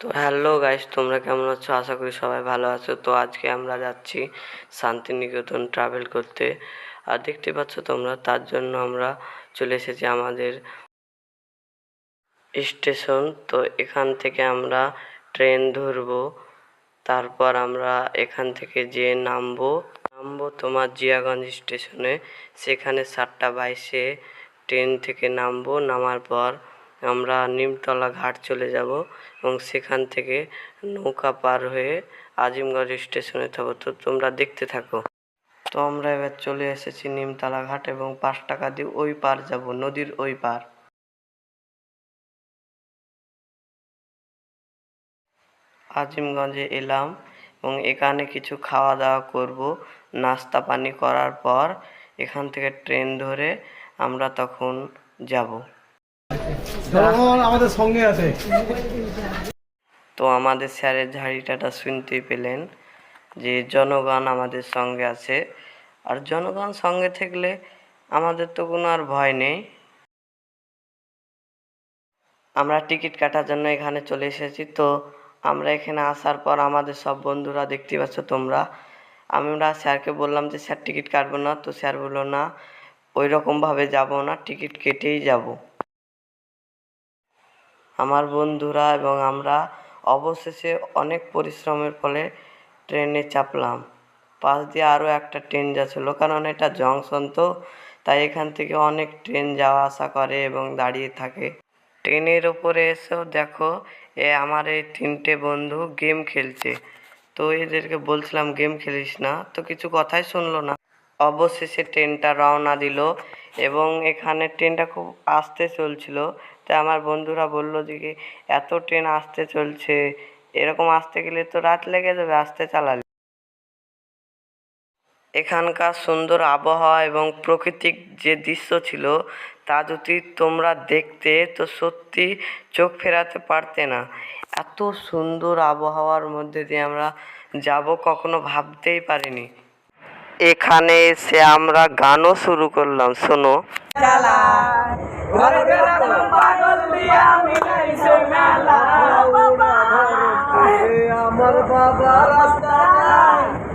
তো hello guys, তোমরা কেমন আছো? আশা করি সবাই ভালো আছো। তো আজকে আমরা যাচ্ছি শান্তিনিকেতন ট্রাভেল করতে। আর দেখতে পাচ্ছ তোমরা, তার জন্য আমরা চলে এসেছি আমাদের স্টেশন। তো এখান থেকে আমরা ট্রেন ধরবো। তারপর আমরা এখান থেকে যে নামবো। নামবো তোমার জিয়াগঞ্জ স্টেশনে। সেখানে সাতটা বাইশে ট্রেন থেকে নামবো। নামার পর আমরা নিমতলা ঘাট চলে যাব এবং সেখান থেকে নৌকা পার হয়ে আজিমগঞ্জ স্টেশনে থাকব তো তোমরা দেখতে থাকো। তো আমরা এবার চলে এসেছি নিমতলা ঘাট এবং পাঁচ টাকা দিয়ে ওই পার যাব, নদীর ওই পার। আজিমগঞ্জে এলাম এবং এখানে কিছু খাওয়া দাওয়া করব। নাস্তা পানি করার পর এখান থেকে ট্রেন ধরে আমরা তখন যাব। জনগণ আমাদের সঙ্গে আছে। তো আমাদের স্যারের ঝাড়িটাটা শুনতেই পেলেন যে জনগণ আমাদের সঙ্গে আছে। আর জনগণ সঙ্গে থাকলে আমাদের তো কোনো আর ভয় নেই। আমরা টিকিট কাটার জন্য এখানে চলে এসেছি। তো আমরা এখানে আসার পর আমাদের সব বন্ধুরা দেখতে পাচ্ছ তোমরা। আমরা স্যারকে বললাম যে স্যার টিকিট কাটবো না। তো স্যার বলল না ওই রকমভাবে যাব না। টিকিট কেটেই যাব। আমার বন্ধুরা এবং আমরা অবশেষে অনেক পরিশ্রমের ফলে ট্রেনে চাপলাম। পাশ দিয়ে আরও একটা ট্রেন যাচ্ছিল, কারণ এটা জংশন তো, তাই এখান থেকে অনেক ট্রেন যাওয়া আসা করে এবং দাঁড়িয়ে থাকে। ট্রেনের ওপরে এসেও দেখো, এ আমার এই তিনটে বন্ধু গেম খেলছে। তো এদেরকে বলছিলাম, গেম খেলিস না? তো কিছু কথাই শুনলো না। অবশেষে ট্রেনটা রওনা দিল এবং এখানে ট্রেনটা খুব আস্তে চলছিল। তাই আমার বন্ধুরা বলল যে কি, এত ট্রেন আস্তে চলছে। এরকম আসতে গেলে তো রাত লেগে যাবে, আস্তে চালালে। এখানকার সুন্দর আবহাওয়া এবং প্রাকৃতিক যে দৃশ্য ছিল, তা যদি তোমরা দেখতে, তো সত্যি চোখ ফেরাতে পারতে না। এত সুন্দর আবহাওয়ার মধ্যে দিয়ে আমরা যাব কখনো ভাবতেই পারিনি। এখানে এসে আমরা গানও শুরু করলাম, শোনো।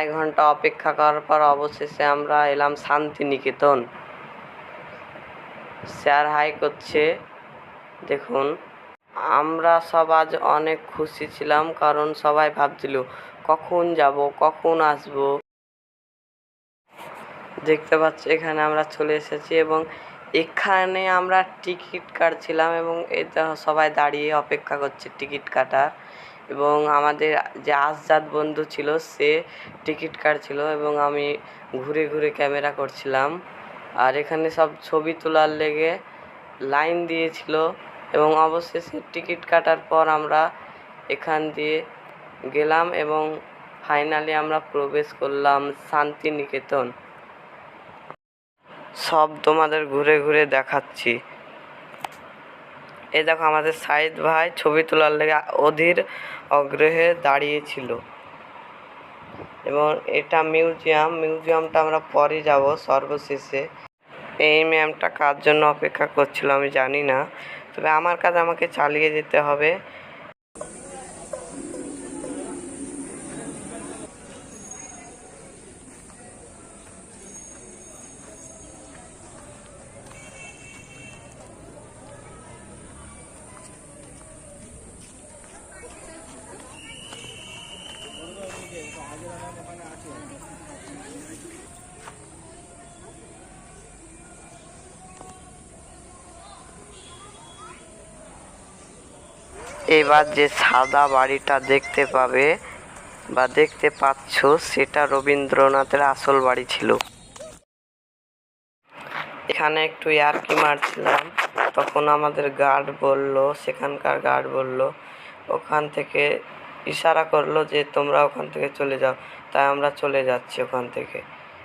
আড়াই ঘণ্টা অপেক্ষা করার পর অবশেষে আমরা এলাম শান্তিনিকেতন। স্যার, হাই করছে। দেখুন, আমরা সব আজ অনেক খুশি ছিলাম, কারণ সবাই ভাবছিল, কখন যাব, কখন আসব? দেখতে পাচ্ছি, এখানে আমরা চলে এসেছি এবং এখানে আমরা টিকিট কাটছিলাম এবং এটা সবাই দাঁড়িয়ে অপেক্ষা করছে টিকিট কাটার। এবং আমাদের যে আসজাদ বন্ধু ছিল, সে টিকিট কাটছিল এবং আমি ঘুরে ঘুরে ক্যামেরা করছিলাম। আর এখানে সব ছবি তোলার লেগে লাইন দিয়েছিল এবং অবশেষে টিকিট কাটার পর আমরা এখান দিয়ে গেলাম এবং ফাইনালি আমরা প্রবেশ করলাম শান্তিনিকেতন। সব তোমাদের ঘুরে ঘুরে দেখাচ্ছি। এই দেখো আমাদের সাইদ ভাই ছবি তোলার লেগে অধীর অগ্রহে দাঁড়িয়েছিল। এবং এটা মিউজিয়াম, মিউজিয়ামটা আমরা পরে যাব সর্বশেষে। এই ম্যামটা কার জন্য অপেক্ষা করছিল আমি জানি না। তবে আমার কাজ আমাকে চালিয়ে যেতে হবে। এবার যে সাদা বাড়িটা দেখতে পাবে বা দেখতে পাচ্ছ, সেটা রবীন্দ্রনাথের আসল বাড়ি ছিল। এখানে একটু ইয়ার্কি মারছিলাম। তখন আমাদের গার্ড বলল, সেখানকার গার্ড বলল, ওখান থেকে ইশারা করল যে তোমরা ওখান থেকে চলে যাও। তাই আমরা চলে যাচ্ছি ওখান থেকে।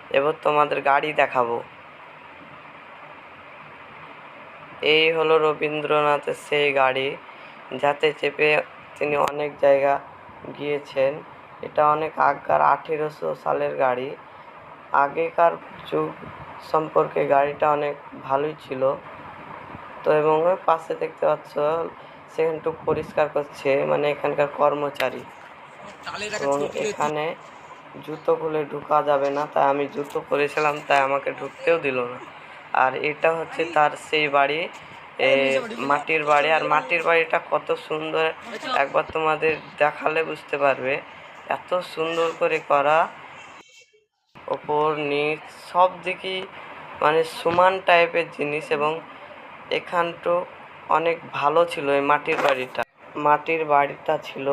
এবার তোমাদের গাড়ি দেখাবো। এই হলো রবীন্দ্রনাথের সেই গাড়ি। যাতে চেপে তিনি অনেক জায়গা গিয়েছেন। এটা অনেক আগকার আঠেরোশো সালের গাড়ি। আগেকার যুগ সম্পর্কে গাড়িটা অনেক ভালোই ছিল। তো এবং পাশে দেখতে পাচ্ছ সেখানটু পরিষ্কার করছে মানে এখানকার কর্মচারী। এবং এখানে জুতো খুলে ঢুকা যাবে না তাই আমি জুতো পরেছিলাম তাই আমাকে ঢুকতেও দিল না। আর এটা হচ্ছে তার সেই বাড়ি মাটির বাড়ি আর মাটির বাড়িটা কত সুন্দর। একবার তোমাদের দেখালে বুঝতে পারবে। এত সুন্দর করে করা। ওপর নিচ সব দিকেই মানে সমান টাইপের জিনিস এবং এখানটো অনেক ভালো ছিল এই মাটির বাড়িটা। মাটির বাড়িটা ছিল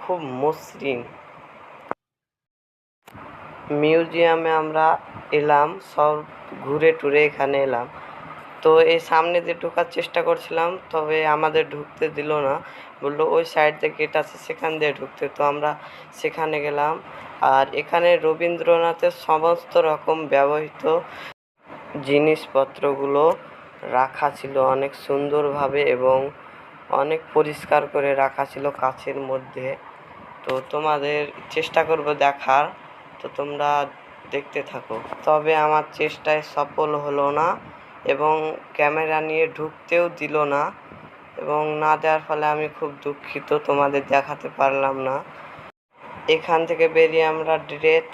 খুব মসৃণ। মিউজিয়ামে আমরা এলাম সব ঘুরে টুরে এখানে এলাম। তো এই সামনে দিয়ে ঢোকার চেষ্টা করছিলাম, তবে আমাদের ঢুকতে দিল না। বলল, ওই সাইড দিয়ে গেট আছে সেখান দিয়ে ঢুকতে। তো আমরা সেখানে গেলাম। আর এখানে রবীন্দ্রনাথের সমস্ত রকম ব্যবহৃত জিনিসপত্রগুলো রাখা ছিল অনেক সুন্দরভাবে এবং অনেক পরিষ্কার করে রাখা ছিল কাছের মধ্যে। তো তোমাদের চেষ্টা করব দেখার, তো তোমরা দেখতে থাকো। তবে আমার চেষ্টায় সফল হলো না। এবং ক্যামেরা নিয়ে ঢুকতেও দিল না এবং না দেওয়ার ফলে আমি খুব দুঃখিত, তোমাদের দেখাতে পারলাম না। এখান থেকে বেরিয়ে আমরা ডিরেক্ট